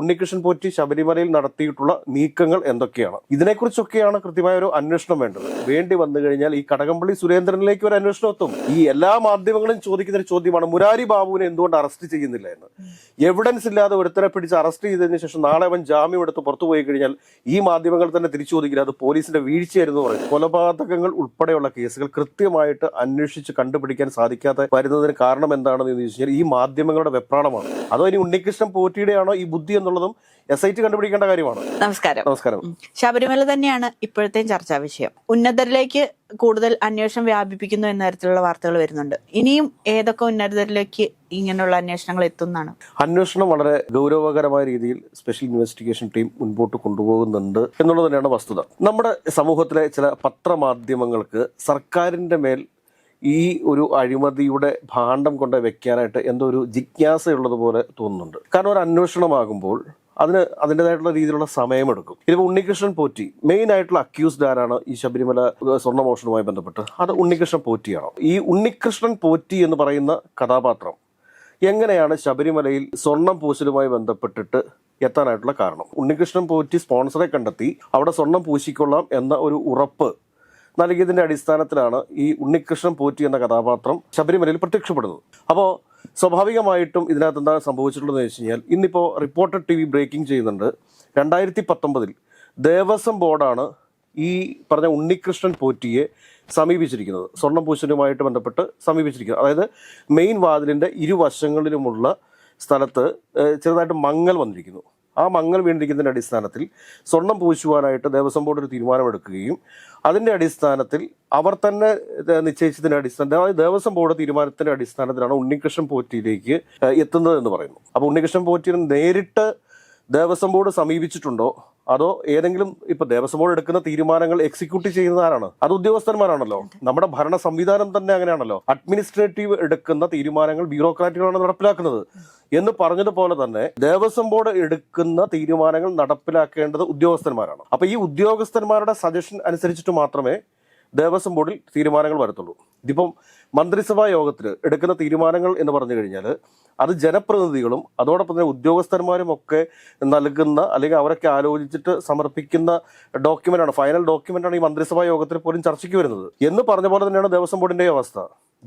ഉണ്ണികൃഷ്ണൻ പോറ്റി ശബരിമലയിൽ നടത്തിയിട്ടുള്ള നീക്കങ്ങൾ എന്തൊക്കെയാണ്? ഇതിനെക്കുറിച്ചൊക്കെയാണ് കൃത്യമായ ഒരു അന്വേഷണം വേണ്ടത്. വേണ്ടി വന്നു കഴിഞ്ഞാൽ ഈ കടകംപള്ളി സുരേന്ദ്രനിലേക്ക് ഒരു അന്വേഷണം എത്തും. ഈ എല്ലാ മാധ്യമങ്ങളും ചോദിക്കുന്ന ഒരു ചോദ്യമാണ് മുരാരി ബാബുവിനെ എന്തുകൊണ്ട് അറസ്റ്റ് ചെയ്യുന്നില്ല? എന്ന്. എവിഡൻസ് ഇല്ലാതെ ഒരുത്തരെ പിടിച്ച് അറസ്റ്റ് ചെയ്തതിന് ശേഷം നാളെ അവൻ ജാമ്യം എടുത്ത് പുറത്തു പോയി കഴിഞ്ഞാൽ ഈ മാധ്യമങ്ങൾ തന്നെ തിരിച്ചു ചോദിക്കില്ല അത് പോലീസിന്റെ വീഴ്ചയായിരുന്നു പറയും. കൊലപാതകങ്ങൾ ഉൾപ്പെടെയുള്ള കേസുകൾ കൃത്യമായിട്ട് അന്വേഷിച്ച് കണ്ടുപിടിക്കാൻ സാധിക്കാതെ വരുന്നതിന് കാരണം എന്താണെന്ന് ചോദിച്ചു കഴിഞ്ഞാൽ ഈ മാധ്യമങ്ങളുടെ വെപ്രാണമാണ് അതോ ഇനി ഉണ്ണികൃഷ്ണൻ പോറ്റിയുടെയാണോ ഈ ബുദ്ധി എന്നുള്ളതും എസ് ഐ ടി കണ്ടുപിടിക്കേണ്ട കാര്യമാണ്. നമസ്കാരം. നമസ്കാരം. ശബരിമല തന്നെയാണ് ഇപ്പോഴത്തെയും ചർച്ചാ വിഷയം. ഉന്നതരിലേക്ക് കൂടുതൽ അന്വേഷണം വ്യാപിപ്പിക്കുന്നു എന്ന തരത്തിലുള്ള വാർത്തകൾ വരുന്നുണ്ട്. ഇനിയും ഏതൊക്കെ ഉന്നതരിലേക്ക് ഇങ്ങനെയുള്ള അന്വേഷണങ്ങൾ എത്തുന്നതാണ് അന്വേഷണം വളരെ ഗൗരവകരമായ രീതിയിൽ സ്പെഷ്യൽ ഇൻവെസ്റ്റിഗേഷൻ ടീം മുൻപോട്ട് കൊണ്ടുപോകുന്നുണ്ട് എന്നുള്ളത് തന്നെയാണ് വസ്തുത. നമ്മുടെ സമൂഹത്തിലെ ചില പത്രമാധ്യമങ്ങൾക്ക് സർക്കാരിന്റെ മേൽ ഈ ഒരു അഴിമതിയുടെ ഭാണ്ഡം കൊണ്ട് വെക്കാനായിട്ട് എന്തോ ഒരു ജിജ്ഞാസയുള്ളതുപോലെ തോന്നുന്നുണ്ട്. കാരണം ഒരു അന്വേഷണമാകുമ്പോൾ അതിന് അതിന്റെതായിട്ടുള്ള രീതിയിലുള്ള സമയമെടുക്കും. ഇതിപ്പോൾ ഉണ്ണികൃഷ്ണൻ പോറ്റി മെയിൻ ആയിട്ടുള്ള അക്യൂസ്ഡ് ആരാണ്? ഈ ശബരിമല സ്വർണമോഷണവുമായി ബന്ധപ്പെട്ട്. അത് ഉണ്ണികൃഷ്ണൻ പോറ്റിയാണോ? ഈ ഉണ്ണികൃഷ്ണൻ പോറ്റി എന്ന് പറയുന്ന കഥാപാത്രം എങ്ങനെയാണ് ശബരിമലയിൽ സ്വർണം പൂശലുമായി ബന്ധപ്പെട്ടിട്ട് എത്താനായിട്ടുള്ള കാരണം? ഉണ്ണികൃഷ്ണൻ പോറ്റി സ്പോൺസറെ കണ്ടെത്തി അവിടെ സ്വർണം പൂശിക്കൊള്ളാം എന്ന ഒരു ഉറപ്പ് നൽകിയതിന്റെ അടിസ്ഥാനത്തിലാണ് ഈ ഉണ്ണികൃഷ്ണൻ പോറ്റി എന്ന കഥാപാത്രം ശബരിമലയിൽ പ്രത്യക്ഷപ്പെടുന്നത്. അപ്പോൾ സ്വാഭാവികമായിട്ടും ഇതിനകത്ത് എന്താണ് സംഭവിച്ചിട്ടുള്ളതെന്ന് വെച്ച് കഴിഞ്ഞാൽ ഇന്നിപ്പോൾ റിപ്പോർട്ടർ ടി വി ബ്രേക്കിംഗ് ചെയ്യുന്നുണ്ട്. രണ്ടായിരത്തി പത്തൊമ്പതിൽ ദേവസ്വം ബോർഡാണ് ഈ പറഞ്ഞ ഉണ്ണികൃഷ്ണൻ പോറ്റിയെ സമീപിച്ചിരിക്കുന്നത്. സ്വർണം പൂശലുമായിട്ട് ബന്ധപ്പെട്ട് സമീപിച്ചിരിക്കുന്നത്. അതായത് മെയിൻ വാതിലിന്റെ ഇരുവശങ്ങളിലുമുള്ള സ്ഥലത്ത് ചെറുതായിട്ട് മങ്ങൽ വന്നിരിക്കുന്നു. ആ മങ്ങൽ വീണിരിക്കുന്നതിന്റെ അടിസ്ഥാനത്തിൽ സ്വർണം പൂശുവാനായിട്ട് ദേവസ്വം ബോർഡ് ഒരു തീരുമാനമെടുക്കുകയും അതിന്റെ അടിസ്ഥാനത്തിൽ അവർ തന്നെ നിശ്ചയിച്ചതിന്റെ അടിസ്ഥാനത്തിൽ അതായത് ദേവസ്വം ബോർഡ് തീരുമാനത്തിന്റെ അടിസ്ഥാനത്തിലാണ് ഉണ്ണികൃഷ്ണൻ പോറ്റിയിലേക്ക് എത്തുന്നത് എന്ന് പറയുന്നു. അപ്പോൾ ഉണ്ണികൃഷ്ണൻ പോറ്റിയെ നേരിട്ട് ദേവസ്വം ബോർഡ് സമീപിച്ചിട്ടുണ്ടോ? അതോ ഏതെങ്കിലും ഇപ്പൊ ദേവസ്വം ബോർഡ് എടുക്കുന്ന തീരുമാനങ്ങൾ എക്സിക്യൂട്ട് ചെയ്യുന്നത് ആരാണ്? അത് ഉദ്യോഗസ്ഥന്മാരാണല്ലോ. നമ്മുടെ ഭരണ സംവിധാനം തന്നെ അങ്ങനെയാണല്ലോ. അഡ്മിനിസ്ട്രേറ്റീവ് എടുക്കുന്ന തീരുമാനങ്ങൾ ബ്യൂറോക്രാറ്റുകളാണ് നടപ്പിലാക്കുന്നത്. എന്ന് പറഞ്ഞതുപോലെ തന്നെ ദേവസ്വം ബോർഡ് എടുക്കുന്ന തീരുമാനങ്ങൾ നടപ്പിലാക്കേണ്ടത് ഉദ്യോഗസ്ഥന്മാരാണ്. അപ്പൊ ഈ ഉദ്യോഗസ്ഥന്മാരുടെ സജഷൻ അനുസരിച്ചിട്ട് മാത്രമേ ദേവസ്വം ബോർഡിൽ തീരുമാനങ്ങൾ വരത്തുള്ളൂ. ഇതിപ്പം മന്ത്രിസഭാ യോഗത്തിൽ എടുക്കുന്ന തീരുമാനങ്ങൾ എന്ന് പറഞ്ഞു കഴിഞ്ഞാൽ അത് ജനപ്രതിനിധികളും അതോടൊപ്പം തന്നെ ഉദ്യോഗസ്ഥന്മാരും ഒക്കെ നൽകുന്ന അല്ലെങ്കിൽ അവരൊക്കെ ആലോചിച്ചിട്ട് സമർപ്പിക്കുന്ന ഡോക്യുമെന്റാണ് ഫൈനൽ ഡോക്യുമെന്റാണ് ഈ മന്ത്രിസഭാ യോഗത്തിൽ പോലും ചർച്ചയ്ക്ക് വരുന്നത്. എന്ന് പറഞ്ഞ പോലെ തന്നെയാണ് ദേവസ്വം ബോർഡിന്റെ അവസ്ഥ.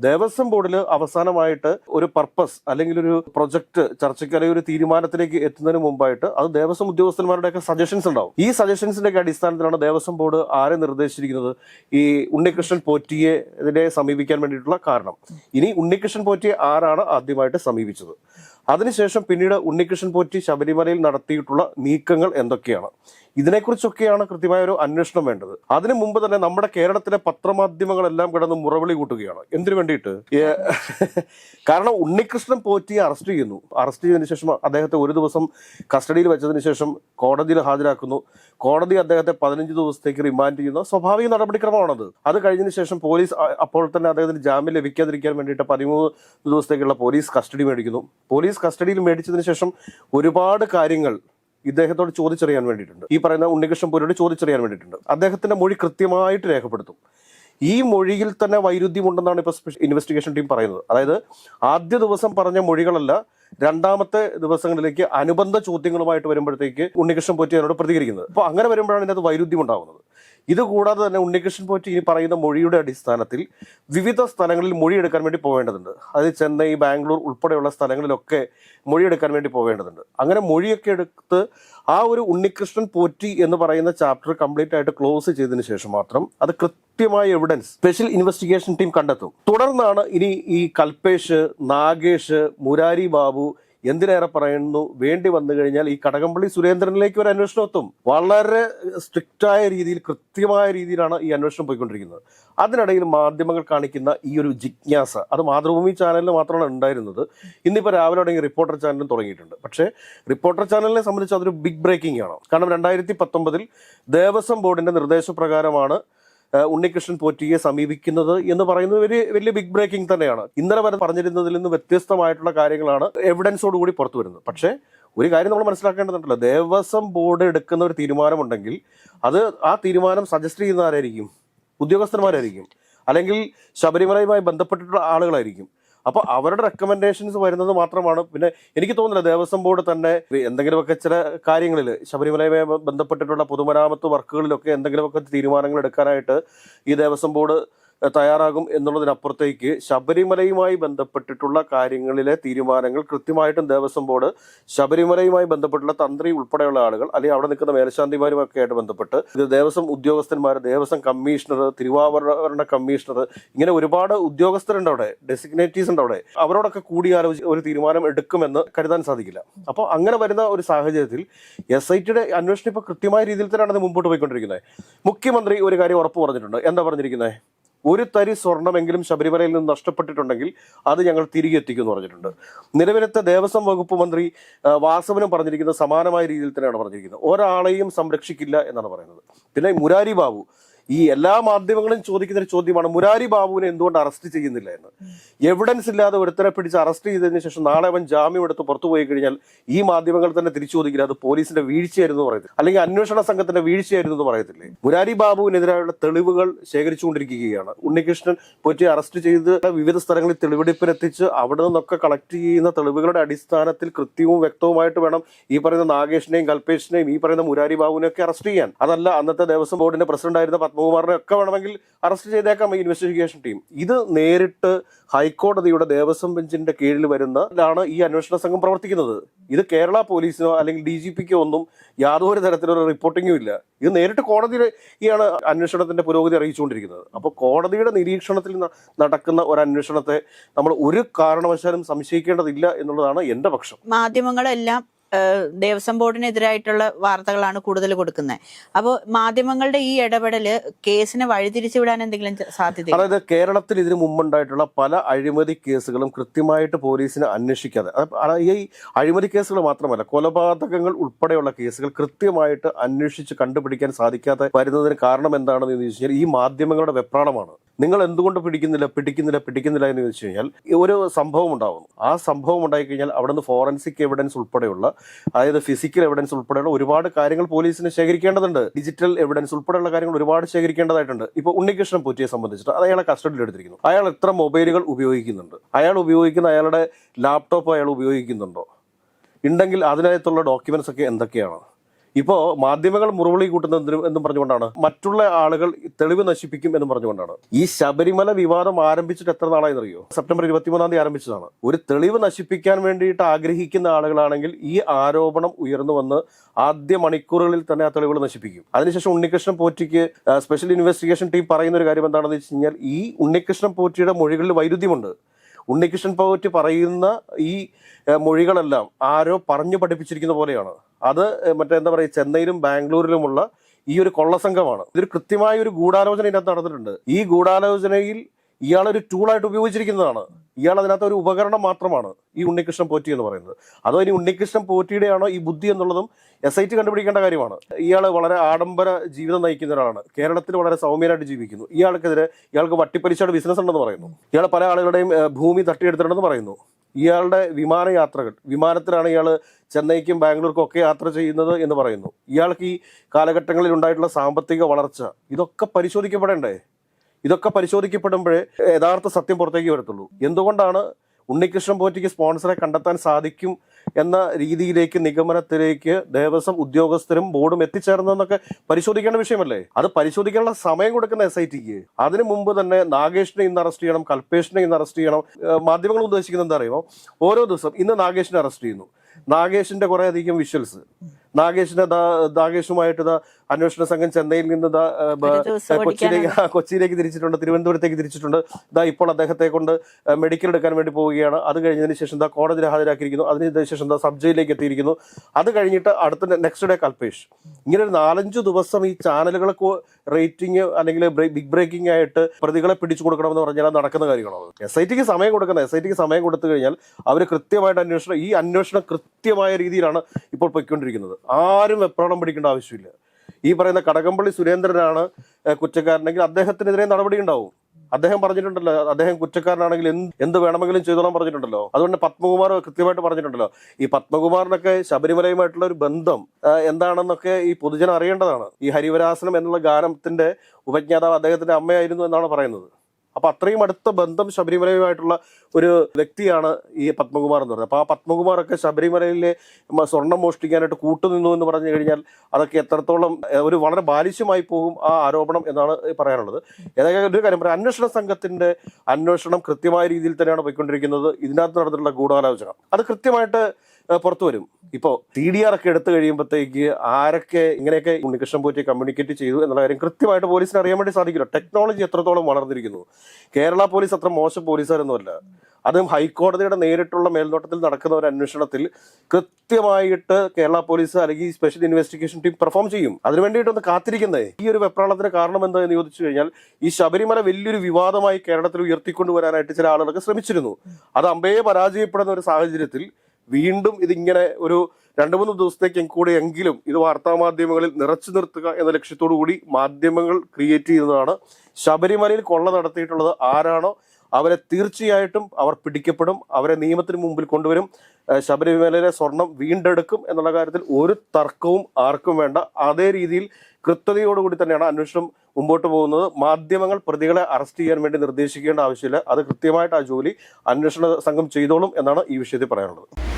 ദേവസ്വം ബോർഡിൽ അവസാനമായിട്ട് ഒരു പർപ്പസ് അല്ലെങ്കിൽ ഒരു പ്രൊജക്ട് ചർച്ചയ്ക്ക് അല്ലെങ്കിൽ ഒരു തീരുമാനത്തിലേക്ക് എത്തുന്നതിന് മുമ്പായിട്ട് അത് ദേവസ്വം ഉദ്യോഗസ്ഥന്മാരുടെയൊക്കെ സജഷൻസ് ഉണ്ടാവും. ഈ സജഷൻസിന്റെ ഒക്കെ അടിസ്ഥാനത്തിലാണ് ദേവസ്വം ബോർഡ് ആരെ നിർദ്ദേശിച്ചിരിക്കുന്നത്? ഈ ഉണ്ണികൃഷ്ണൻ പോറ്റിയെ ഇതിനെ സമീപിക്കാൻ വേണ്ടിയിട്ടുള്ള കാരണം. ഇനി ഉണ്ണികൃഷ്ണൻ പോറ്റിയെ ആരാണ് ആദ്യമായിട്ട് സമീപിച്ചത്? അതിനുശേഷം പിന്നീട് ഉണ്ണികൃഷ്ണൻ പോറ്റി ശബരിമലയിൽ നടത്തിയിട്ടുള്ള നീക്കങ്ങൾ എന്തൊക്കെയാണ്? ഇതിനെക്കുറിച്ചൊക്കെയാണ് കൃത്യമായ ഒരു അന്വേഷണം വേണ്ടത്. അതിനു മുമ്പ് തന്നെ നമ്മുടെ കേരളത്തിലെ പത്രമാധ്യമങ്ങളെല്ലാം കിടന്ന് മുറവിളി കൂട്ടുകയാണ്. എന്തിനു വേണ്ടിയിട്ട്? കാരണം ഉണ്ണികൃഷ്ണൻ പോറ്റിയെ അറസ്റ്റ് ചെയ്യുന്നു. അറസ്റ്റ് ചെയ്തതിനു ശേഷം അദ്ദേഹത്തെ ഒരു ദിവസം കസ്റ്റഡിയിൽ വെച്ചതിന് ശേഷം കോടതിയിൽ ഹാജരാക്കുന്നു. കോടതി അദ്ദേഹത്തെ പതിനഞ്ച് ദിവസത്തേക്ക് റിമാൻഡ് ചെയ്യുന്ന. സ്വാഭാവിക നടപടിക്രമമാണത്. അത് കഴിഞ്ഞതിന് ശേഷം പോലീസ് അപ്പോൾ തന്നെ അദ്ദേഹത്തിന് ജാമ്യം ലഭിക്കാതിരിക്കാൻ വേണ്ടിയിട്ട് പതിമൂന്ന് ദിവസത്തേക്കുള്ള പോലീസ് കസ്റ്റഡി മേടിക്കുന്നു. പോലീസ് കസ്റ്റഡിയിൽ മേടിച്ചതിന് ശേഷം ഒരുപാട് കാര്യങ്ങൾ ഇദ്ദേഹത്തോട് ചോദിച്ചറിയാൻ വേണ്ടിയിട്ടുണ്ട്. ഈ പറയുന്ന ഉണ്ണികൃഷ്ണൻ പൂരോട് ചോദിച്ചറിയാൻ വേണ്ടിയിട്ടുണ്ട്. അദ്ദേഹത്തിന്റെ മൊഴി കൃത്യമായിട്ട് രേഖപ്പെടുത്തും. ഈ മൊഴിയിൽ തന്നെ വൈരുദ്ധ്യമുണ്ടെന്നാണ് ഇപ്പൊ ഇൻവെസ്റ്റിഗേഷൻ ടീം പറയുന്നത്. അതായത് ആദ്യ ദിവസം പറഞ്ഞ മൊഴികളല്ല രണ്ടാമത്തെ ദിവസങ്ങളിലേക്ക് അനുബന്ധ ചോദ്യങ്ങളുമായിട്ട് വരുമ്പോഴത്തേക്ക് ഉണ്ണികൃഷ്ണൻ പോറ്റി അതിനോട് പ്രതികരിക്കുന്നത്. അപ്പോൾ അങ്ങനെ വരുമ്പോഴാണ് ഇതിനകത്ത് വൈരുദ്ധ്യം ഉണ്ടാകുന്നത് ഇത് കൂടാതെ തന്നെ ഉണ്ണികൃഷ്ണൻ പോറ്റി ഇനി പറയുന്ന മൊഴിയുടെ അടിസ്ഥാനത്തിൽ വിവിധ സ്ഥലങ്ങളിൽ മൊഴിയെടുക്കാൻ വേണ്ടി പോവേണ്ടതുണ്ട്. അതായത് ചെന്നൈ ബാംഗ്ലൂർ ഉൾപ്പെടെയുള്ള സ്ഥലങ്ങളിലൊക്കെ മൊഴിയെടുക്കാൻ വേണ്ടി പോവേണ്ടതുണ്ട്. അങ്ങനെ മൊഴിയൊക്കെ എടുത്ത് ആ ഒരു ഉണ്ണികൃഷ്ണൻ പോറ്റി എന്ന് പറയുന്ന ചാപ്റ്റർ കംപ്ലീറ്റ് ആയിട്ട് ക്ലോസ് ചെയ്തതിന് ശേഷം മാത്രം അത് കൃത്യമായ എവിഡൻസ് സ്പെഷ്യൽ ഇൻവെസ്റ്റിഗേഷൻ ടീം കണ്ടെത്തും. തുടർന്നാണ് ഇനി ഈ കൽപേഷ് നാഗേഷ് മുരാരി ബാബു എന്തിനേറെ പറയുന്നു? വേണ്ടി വന്നു കഴിഞ്ഞാൽ ഈ കടകംപള്ളി സുരേന്ദ്രനിലേക്ക് ഒരു അന്വേഷണം എത്തും. വളരെ സ്ട്രിക്റ്റായ രീതിയിൽ കൃത്യമായ രീതിയിലാണ് ഈ അന്വേഷണം പോയിക്കൊണ്ടിരിക്കുന്നത്. അതിനിടയിൽ മാധ്യമങ്ങൾ കാണിക്കുന്ന ഈ ഒരു ജിജ്ഞാസ അത് മാതൃഭൂമി ചാനലിൽ മാത്രമാണ് ഉണ്ടായിരുന്നത്. ഇന്നിപ്പോൾ രാവിലെ തുടങ്ങി റിപ്പോർട്ടർ ചാനലും തുടങ്ങിയിട്ടുണ്ട്. പക്ഷേ റിപ്പോർട്ടർ ചാനലിനെ സംബന്ധിച്ച് അതൊരു ബിഗ് ബ്രേക്കിംഗ് ആണ്. കാരണം രണ്ടായിരത്തി പത്തൊമ്പതിൽ ദേവസ്വം ബോർഡിന്റെ നിർദ്ദേശപ്രകാരമാണ് ഉണ്ണികൃഷ്ണൻ പോറ്റിയെ സമീപിക്കുന്നത് എന്ന് പറയുന്നത് ഒരു വലിയ ബിഗ് ബ്രേക്കിംഗ് തന്നെയാണ്. ഇന്നലെ വരെ പറഞ്ഞിരുന്നതിൽ നിന്ന് വ്യത്യസ്തമായിട്ടുള്ള കാര്യങ്ങളാണ് എവിഡൻസോട് കൂടി പുറത്തു വരുന്നത്. പക്ഷേ ഒരു കാര്യം നമ്മൾ മനസ്സിലാക്കേണ്ടതുണ്ടല്ലോ. ദേവസ്വം ബോർഡ് എടുക്കുന്ന ഒരു തീരുമാനമുണ്ടെങ്കിൽ അത് ആ തീരുമാനം സജസ്റ്റ് ചെയ്യുന്ന ആരായിരിക്കും? ഉദ്യോഗസ്ഥന്മാരായിരിക്കും. അല്ലെങ്കിൽ ശബരിമലയുമായി ബന്ധപ്പെട്ടിട്ടുള്ള ആളുകളായിരിക്കും. അപ്പൊ അവരുടെ റെക്കമെൻഡേഷൻസ് വരുന്നത് മാത്രമാണ്. പിന്നെ എനിക്ക് തോന്നുന്നില്ല ദേവസ്വം ബോർഡ് തന്നെ എന്തെങ്കിലുമൊക്കെ ചില കാര്യങ്ങളിൽ ശബരിമലയുമായി ബന്ധപ്പെട്ടിട്ടുള്ള പൊതുമരാമത്ത് വർക്കുകളിലൊക്കെ എന്തെങ്കിലുമൊക്കെ തീരുമാനങ്ങൾ എടുക്കാനായിട്ട് ഈ ദേവസ്വം ബോർഡ് തയ്യാറാകും എന്നുള്ളതിനപ്പുറത്തേക്ക് ശബരിമലയുമായി ബന്ധപ്പെട്ടിട്ടുള്ള കാര്യങ്ങളിലെ തീരുമാനങ്ങൾ കൃത്യമായിട്ടും ദേവസ്വം ബോർഡ് ശബരിമലയുമായി ബന്ധപ്പെട്ടുള്ള തന്ത്രി ഉൾപ്പെടെയുള്ള ആളുകൾ അല്ലെങ്കിൽ അവിടെ നിൽക്കുന്ന മേൽശാന്തിമാരുമൊക്കെ ആയിട്ട് ബന്ധപ്പെട്ട് ഇത് ദേവസ്വം ഉദ്യോഗസ്ഥന്മാർ ദേവസ്വം കമ്മീഷണർ തിരുവാഭരണ കമ്മീഷണർ ഇങ്ങനെ ഒരുപാട് ഉദ്യോഗസ്ഥരുണ്ട് അവിടെ ഡെസിഗ്നേറ്റീവ്സ് ഉണ്ട് അവിടെ. അവരോടൊക്കെ കൂടിയാലോചിച്ച് ഒരു തീരുമാനം എടുക്കുമെന്ന് കരുതാൻ സാധിക്കില്ല. അപ്പോൾ അങ്ങനെ വരുന്ന ഒരു സാഹചര്യത്തിൽ എസ് ഐ ടിയുടെ അന്വേഷണം ഇപ്പോൾ കൃത്യമായ രീതിയിൽ തന്നെയാണ് അത് മുമ്പോട്ട് പോയിക്കൊണ്ടിരിക്കുന്നത്. മുഖ്യമന്ത്രി ഒരു കാര്യം ഉറപ്പ് പറഞ്ഞിട്ടുണ്ട്. എന്താ പറഞ്ഞിരിക്കുന്നത്? ഒരു തരി സ്വർണമെങ്കിലും ശബരിമലയിൽ നിന്ന് നഷ്ടപ്പെട്ടിട്ടുണ്ടെങ്കിൽ അത് ഞങ്ങൾ തിരികെ എത്തിക്കുമെന്ന് പറഞ്ഞിട്ടുണ്ട്. നിലവിലത്തെ ദേവസ്വം വകുപ്പ് മന്ത്രി വാസവനും പറഞ്ഞിരിക്കുന്നത് സമാനമായ രീതിയിൽ തന്നെയാണ് പറഞ്ഞിരിക്കുന്നത്. ഒരാളെയും സംരക്ഷിക്കില്ല എന്നാണ് പറയുന്നത്. പിന്നെ മുരാരി ബാബു ഈ എല്ലാ മാധ്യമങ്ങളും ചോദിക്കുന്ന ഒരു ചോദ്യമാണ് മുരാരി ബാബുവിനെ എന്തുകൊണ്ട് അറസ്റ്റ് ചെയ്യുന്നില്ല എന്ന്? എവിഡൻസ് ഇല്ലാതെ ഒരുത്തരെ പിടിച്ച് അറസ്റ്റ് ചെയ്തതിന് ശേഷം നാളെ അവൻ ജാമ്യം എടുത്ത് പുറത്തു പോയി കഴിഞ്ഞാൽ ഈ മാധ്യമങ്ങൾ തന്നെ തിരിച്ചു ചോദിക്കില്ല അത് പോലീസിന്റെ വീഴ്ചയായിരുന്നു പറയത്തില്ല? അല്ലെങ്കിൽ അന്വേഷണ സംഘത്തിന്റെ വീഴ്ചയായിരുന്നു എന്ന് പറയത്തില്ലേ? മുരാരി ബാബുവിനെതിരായുള്ള തെളിവുകൾ ശേഖരിച്ചുകൊണ്ടിരിക്കുകയാണ്. ഉണ്ണികൃഷ്ണൻ പോറ്റി അറസ്റ്റ് ചെയ്ത് വിവിധ സ്ഥലങ്ങളിൽ തെളിവെടുപ്പിനെത്തിച്ച് അവിടെ നിന്നൊക്കെ കളക്ട് ചെയ്യുന്ന തെളിവുകളുടെ അടിസ്ഥാനത്തിൽ കൃത്യവും വ്യക്തവുമായിട്ട് വേണം ഈ പറയുന്ന നാഗേഷിനെയും കൽപേഷിനെയും ഈ പറയുന്ന മുരാരി ബാബുവിനെയൊക്കെ അറസ്റ്റ് ചെയ്യാൻ. അതല്ല അന്നത്തെ ദേവസ്വം ബോർഡിന്റെ പ്രസിഡന്റ് ആയിരുന്ന ഒക്കെ വേണമെങ്കിൽ അറസ്റ്റ് ചെയ്തേക്കാം ഈ ഇൻവെസ്റ്റിഗേഷൻ ടീം ഇത് നേരിട്ട് ഹൈക്കോടതിയുടെ ദേവസ്വം ബെഞ്ചിന്റെ കീഴിൽ വരുന്നതാണ് ഈ അന്വേഷണ സംഘം പ്രവർത്തിക്കുന്നത്. ഇത് കേരള പോലീസിനോ അല്ലെങ്കിൽ ഡി ജി പിക്കോ ഒന്നും യാതൊരു തരത്തിലുള്ള റിപ്പോർട്ടിങ്ങും ഇല്ല. ഇത് നേരിട്ട് കോടതിയിൽ ഈയാണ് അന്വേഷണത്തിന്റെ പുരോഗതി അറിയിച്ചുകൊണ്ടിരിക്കുന്നത്. അപ്പോൾ കോടതിയുടെ നിരീക്ഷണത്തിൽ നടക്കുന്ന ഒരു അന്വേഷണത്തെ നമ്മൾ ഒരു കാരണവശാലും സംശയിക്കേണ്ടതില്ല എന്നുള്ളതാണ് എന്റെ പക്ഷം. മാധ്യമങ്ങളെല്ലാം ദേവസ്വം ബോർഡിനെതിരായിട്ടുള്ള വാർത്തകളാണ് കൂടുതൽ കൊടുക്കുന്നത്. അപ്പോൾ മാധ്യമങ്ങളുടെ ഈ ഇടപെടൽ കേസിനെ വഴിതിരിച്ചു വിടാൻ എന്തെങ്കിലും സാധ്യത അതായത് കേരളത്തിൽ ഇതിനു മുമ്പുണ്ടായിട്ടുള്ള പല അഴിമതി കേസുകളും കൃത്യമായിട്ട് പോലീസിനെ അന്വേഷിക്കാതെ ഈ അഴിമതി കേസുകൾ മാത്രമല്ല കൊലപാതകങ്ങൾ ഉൾപ്പെടെയുള്ള കേസുകൾ കൃത്യമായിട്ട് അന്വേഷിച്ച് കണ്ടുപിടിക്കാൻ സാധിക്കാതെ വരുന്നതിന് കാരണം എന്താണെന്ന് ചോദിച്ചു കഴിഞ്ഞാൽ ഈ മാധ്യമങ്ങളുടെ വെപ്രാളമാണ്. നിങ്ങൾ എന്തുകൊണ്ട് പിടിക്കുന്നില്ല പിടിക്കുന്നില്ല പിടിക്കുന്നില്ല എന്ന് ചോദിച്ചു കഴിഞ്ഞാൽ ഒരു സംഭവം ഉണ്ടാകുന്നു ആ സംഭവം ഉണ്ടായിക്കഴിഞ്ഞാൽ അവിടെ നിന്ന് ഫോറൻസിക് എവിഡൻസ് ഉൾപ്പെടെയുള്ള അതായത് ഫിസിക്കൽ എവിഡൻസ് ഉൾപ്പെടെയുള്ള ഒരുപാട് കാര്യങ്ങൾ പോലീസിന് ശേഖരിക്കേണ്ടതുണ്ട്. ഡിജിറ്റൽ എവിഡൻസ് ഉൾപ്പെടെയുള്ള കാര്യങ്ങൾ ഒരുപാട് ശേഖരിക്കേണ്ടതായിട്ടുണ്ട്. ഇപ്പൊ ഉണ്ണികൃഷ്ണൻ പൂറ്റിയെ സംബന്ധിച്ചിട്ട് അയാളെ കസ്റ്റഡിയിൽ എടുത്തിരിക്കുന്നു. അയാൾ എത്ര മൊബൈലുകൾ ഉപയോഗിക്കുന്നുണ്ട്? അയാൾ ഉപയോഗിക്കുന്ന അയാളുടെ ലാപ്ടോപ്പ് അയാൾ ഉപയോഗിക്കുന്നുണ്ടോ? ഉണ്ടെങ്കിൽ അതിനകത്തുള്ള ഡോക്യുമെന്റ്സ് ഒക്കെ എന്തൊക്കെയാണ്? ഇപ്പോൾ മാധ്യമങ്ങൾ മുറവിളി കൂട്ടുന്നത് എന്തിനും എന്നും പറഞ്ഞുകൊണ്ടാണ്. മറ്റുള്ള ആളുകൾ തെളിവ് നശിപ്പിക്കും എന്നും പറഞ്ഞുകൊണ്ടാണ്. ഈ ശബരിമല വിവാദം ആരംഭിച്ചിട്ട് എത്ര നാളായി അറിയോ സെപ്റ്റംബർ ഇരുപത്തിമൂന്നാം തീയതി ആരംഭിച്ചതാണ്. ഒരു തെളിവ് നശിപ്പിക്കാൻ വേണ്ടിയിട്ട് ആഗ്രഹിക്കുന്ന ആളുകളാണെങ്കിൽ ഈ ആരോപണം ഉയർന്നു വന്ന് ആദ്യ മണിക്കൂറുകളിൽ തന്നെ ആ തെളിവുകൾ നശിപ്പിക്കും. അതിനുശേഷം ഉണ്ണികൃഷ്ണൻ പോറ്റിക്ക് സ്പെഷ്യൽ ഇൻവെസ്റ്റിഗേഷൻ ടീം പറയുന്ന ഒരു കാര്യം എന്താണെന്ന് വെച്ച് കഴിഞ്ഞാൽ ഈ ഉണ്ണികൃഷ്ണൻ പോറ്റിയുടെ മൊഴികളിൽ വൈരുദ്ധ്യമുണ്ട്. ഉണ്ണികൃഷ്ണൻ പോറ്റി പറയുന്ന ഈ മൊഴികളെല്ലാം ആരോ പറഞ്ഞു പഠിപ്പിച്ചിരിക്കുന്ന പോലെയാണ്. അത് മറ്റെന്താ പറയുക ചെന്നൈയിലും ബാംഗ്ലൂരിലുമുള്ള ഈ ഒരു കൊള്ളസംഘമാണ്. ഇതൊരു കൃത്യമായ ഒരു ഗൂഢാലോചന ഇതിനകത്ത് നടന്നിട്ടുണ്ട്. ഈ ഗൂഢാലോചനയിൽ ഇയാളൊരു ടൂളായിട്ട് ഉപയോഗിച്ചിരിക്കുന്നതാണ്. ഇയാൾ അതിനകത്ത് ഒരു ഉപകരണം മാത്രമാണ് ഈ ഉണ്ണികൃഷ്ണൻ പോറ്റി എന്ന് പറയുന്നത്. അതോ ഇനി ഉണ്ണികൃഷ്ണൻ പോറ്റിയുടെയാണോ ഈ ബുദ്ധി എന്നുള്ളതും എസ് ഐ ടി കണ്ടുപിടിക്കേണ്ട കാര്യമാണ്. ഇയാൾ വളരെ ആഡംബര ജീവിതം നയിക്കുന്ന ഒരാളാണ്. കേരളത്തിൽ വളരെ സൗമ്യനായിട്ട് ജീവിക്കുന്നു. ഇയാൾക്കെതിരെ ഇയാൾക്ക് വട്ടിപ്പലിശയുടെ ബിസിനസ് ഉണ്ടെന്ന് പറയുന്നു. ഇയാൾ പല ആളുകളുടെയും ഭൂമി തട്ടിയെടുത്തിട്ടുണ്ടെന്ന് പറയുന്നു. ഇയാളുടെ വിമാനയാത്രകൾ വിമാനത്തിലാണ് ഇയാൾ ചെന്നൈക്കും ബാംഗ്ലൂർക്കും ഒക്കെ യാത്ര ചെയ്യുന്നത് എന്ന് പറയുന്നു. ഇയാൾക്ക് ഈ കാലഘട്ടങ്ങളിൽ ഉണ്ടായിട്ടുള്ള സാമ്പത്തിക വളർച്ച ഇതൊക്കെ പരിശോധിക്കപ്പെടേണ്ടേ? ഇതൊക്കെ പരിശോധിക്കപ്പെടുമ്പോഴേ യഥാർത്ഥ സത്യം പുറത്തേക്ക് വരത്തുള്ളൂ. എന്തുകൊണ്ടാണ് ഉണ്ണികൃഷ്ണൻ പോറ്റിക്ക് സ്പോൺസറെ കണ്ടെത്താൻ സാധിക്കും എന്ന രീതിയിലേക്ക് നിഗമനത്തിലേക്ക് ദേവസ്വം ഉദ്യോഗസ്ഥരും ബോർഡും എത്തിച്ചേർന്നതെന്നൊക്കെ പരിശോധിക്കേണ്ട വിഷയമല്ലേ? അത് പരിശോധിക്കാനുള്ള സമയം കൊടുക്കുന്ന എസ് ഐ ടിക്ക് അതിനു മുമ്പ് തന്നെ നാഗേഷിനെ ഇന്ന് അറസ്റ്റ് ചെയ്യണം കൽപേഷിനെ ഇന്ന് അറസ്റ്റ് ചെയ്യണം. മാധ്യമങ്ങൾ ഉദ്ദേശിക്കുന്നത് എന്താ ഓരോ ദിവസം ഇന്ന് നാഗേഷിനെ അറസ്റ്റ് ചെയ്യുന്നു. നാഗേഷിന്റെ കുറെ അധികം വിഷ്വൽസ്. നാഗേഷിനെ ദാ നാഗേഷുമായിട്ട് അന്വേഷണ സംഘം ചെന്നൈയിൽ നിന്ന് കൊച്ചിയിലേക്ക് കൊച്ചിയിലേക്ക് തിരിച്ചിട്ടുണ്ട് തിരുവനന്തപുരത്തേക്ക് തിരിച്ചിട്ടുണ്ട്. ഇതാ ഇപ്പോൾ അദ്ദേഹത്തെ കൊണ്ട് മെഡിക്കൽ എടുക്കാൻ വേണ്ടി പോവുകയാണ്. അത് കഴിഞ്ഞതിന് ശേഷം ദാ കോടതിയിൽ ഹാജരാക്കിയിരിക്കുന്നു. അതിന് ശേഷം ദാ സബ് ജയിലിലേക്ക് എത്തിയിരിക്കുന്നു. അത് കഴിഞ്ഞിട്ട് അടുത്ത നെക്സ്റ്റ് ഡേ കൽപേഷ്. ഇങ്ങനെ ഒരു നാലഞ്ച് ദിവസം ഈ ചാനലുകൾക്ക് റേറ്റിംഗ് അല്ലെങ്കിൽ ബിഗ് ബ്രേക്കിംഗ് ആയിട്ട് പ്രതികളെ പിടിച്ചു കൊടുക്കണമെന്ന് പറഞ്ഞാൽ നടക്കുന്ന കാര്യങ്ങളാണ് എസ് ഐ ടിക്ക് സമയം കൊടുക്കുന്ന എസ് ഐ ടിക്ക് സമയം കൊടുത്തു കഴിഞ്ഞാൽ അവർ കൃത്യമായിട്ട് അന്വേഷണം ഈ അന്വേഷണം കൃത്യമായ രീതിയിലാണ് ഇപ്പോൾ പൊയ്ക്കൊണ്ടിരിക്കുന്നത്. ആരും വെപ്രാളം പിടിക്കേണ്ട ആവശ്യമില്ല. ഈ പറയുന്ന കടകംപള്ളി സുരേന്ദ്രനാണ് കുറ്റക്കാരനെങ്കിൽ അദ്ദേഹത്തിനെതിരെ നടപടി ഉണ്ടാവും. അദ്ദേഹം പറഞ്ഞിട്ടുണ്ടല്ലോ അദ്ദേഹം കുറ്റക്കാരനാണെങ്കിൽ എന്ത് എന്ത് വേണമെങ്കിലും ചെയ്തോളാൻ പറഞ്ഞിട്ടുണ്ടല്ലോ. അതുകൊണ്ട് പത്മകുമാർ കൃത്യമായിട്ട് പറഞ്ഞിട്ടുണ്ടല്ലോ. ഈ പത്മകുമാറിനൊക്കെ ശബരിമലയുമായിട്ടുള്ള ഒരു ബന്ധം എന്താണെന്നൊക്കെ ഈ പൊതുജനം അറിയേണ്ടതാണ്. ഈ ഹരിവരാസനം എന്നുള്ള ഗാനത്തിന്റെ ഉപജ്ഞാതാവ് അദ്ദേഹത്തിന്റെ അമ്മയായിരുന്നു എന്നാണ് പറയുന്നത്. അപ്പൊ അത്രയും അടുത്ത ബന്ധം ശബരിമലയുമായിട്ടുള്ള ഒരു വ്യക്തിയാണ് ഈ പത്മകുമാർ എന്ന് പറയുന്നത്. അപ്പൊ ആ പത്മകുമാറൊക്കെ ശബരിമലയിലെ സ്വർണം മോഷ്ടിക്കാനായിട്ട് കൂട്ടുനിന്നു എന്ന് പറഞ്ഞു കഴിഞ്ഞാൽ അതൊക്കെ എത്രത്തോളം ഒരു വളരെ ബാലിശ്യമായി പോകും ആ ആരോപണം എന്നാണ് പറയാനുള്ളത്. ഏതായാലും ഒരു കാര്യം പറയാം അന്വേഷണ സംഘത്തിന്റെ അന്വേഷണം കൃത്യമായ രീതിയിൽ തന്നെയാണ് പോയിക്കൊണ്ടിരിക്കുന്നത്. ഇതിനകത്ത് നടന്നിട്ടുള്ള ഗൂഢാലോചന. അത് കൃത്യമായിട്ട് പുറത്തു വരും. ഇപ്പോൾ ടി ഡി ആർ ഒക്കെ എടുത്തു കഴിയുമ്പോഴത്തേക്ക് ആരൊക്കെ ഇങ്ങനെയൊക്കെ ഉണ്ണികൃഷ്ണൻ പോറ്റി കമ്മ്യൂണിക്കേറ്റ് ചെയ്തു എന്നുള്ള കാര്യം കൃത്യമായിട്ട് പോലീസിന് അറിയാൻ വേണ്ടി സാധിക്കില്ല. ടെക്നോളജി എത്രത്തോളം വളർന്നിരിക്കുന്നു. കേരള പോലീസ് അത്ര മോശം പോലീസുകാരൊന്നുമല്ല. അതും ഹൈക്കോടതിയുടെ നേരിട്ടുള്ള മേൽനോട്ടത്തിൽ നടക്കുന്ന ഒരു അന്വേഷണത്തിൽ കൃത്യമായിട്ട് കേരള പോലീസ് അല്ലെങ്കിൽ സ്പെഷ്യൽ ഇൻവെസ്റ്റിഗേഷൻ ടീം പെർഫോം ചെയ്യും. അതിനു വേണ്ടിയിട്ടൊന്ന് കാത്തിരിക്കുന്നത് ഈ ഒരു വെപ്രാളത്തിന് കാരണം എന്താ എന്ന് ചോദിച്ചു കഴിഞ്ഞാൽ ഈ ശബരിമല വലിയൊരു വിവാദമായി കേരളത്തിൽ ഉയർത്തിക്കൊണ്ടുവരാനായിട്ട് ചില ആളുകളൊക്കെ ശ്രമിച്ചിരുന്നു. അത് അമ്പയെ പരാജയപ്പെടുന്ന ഒരു സാഹചര്യത്തിൽ വീണ്ടും ഇതിങ്ങനെ ഒരു രണ്ടു മൂന്ന് ദിവസത്തേക്ക് കൂടെ എങ്കിലും ഇത് വാർത്താ മാധ്യമങ്ങളിൽ നിറച്ചു നിർത്തുക എന്ന ലക്ഷ്യത്തോടു കൂടി മാധ്യമങ്ങൾ ക്രിയേറ്റ് ചെയ്യുന്നതാണ്. ശബരിമലയിൽ കൊള്ള നടത്തിയിട്ടുള്ളത് ആരാണോ? അവരെ തീർച്ചയായിട്ടും അവർ പിടിക്കപ്പെടും. അവരെ നിയമത്തിന് മുമ്പിൽ കൊണ്ടുവരും. ശബരിമലയിലെ സ്വർണം വീണ്ടെടുക്കും എന്നുള്ള കാര്യത്തിൽ ഒരു തർക്കവും ആർക്കും വേണ്ട. അതേ രീതിയിൽ കൃത്യതയോടുകൂടി തന്നെയാണ് അന്വേഷണം മുമ്പോട്ട് പോകുന്നത്. മാധ്യമങ്ങൾ പ്രതികളെ അറസ്റ്റ് ചെയ്യാൻ വേണ്ടി നിർദ്ദേശിക്കേണ്ട ആവശ്യമില്ല. അത് കൃത്യമായിട്ട് ആ ജോലി അന്വേഷണ സംഘം ചെയ്തോളും എന്നാണ് ഈ വിഷയത്തിൽ പറയാനുള്ളത്.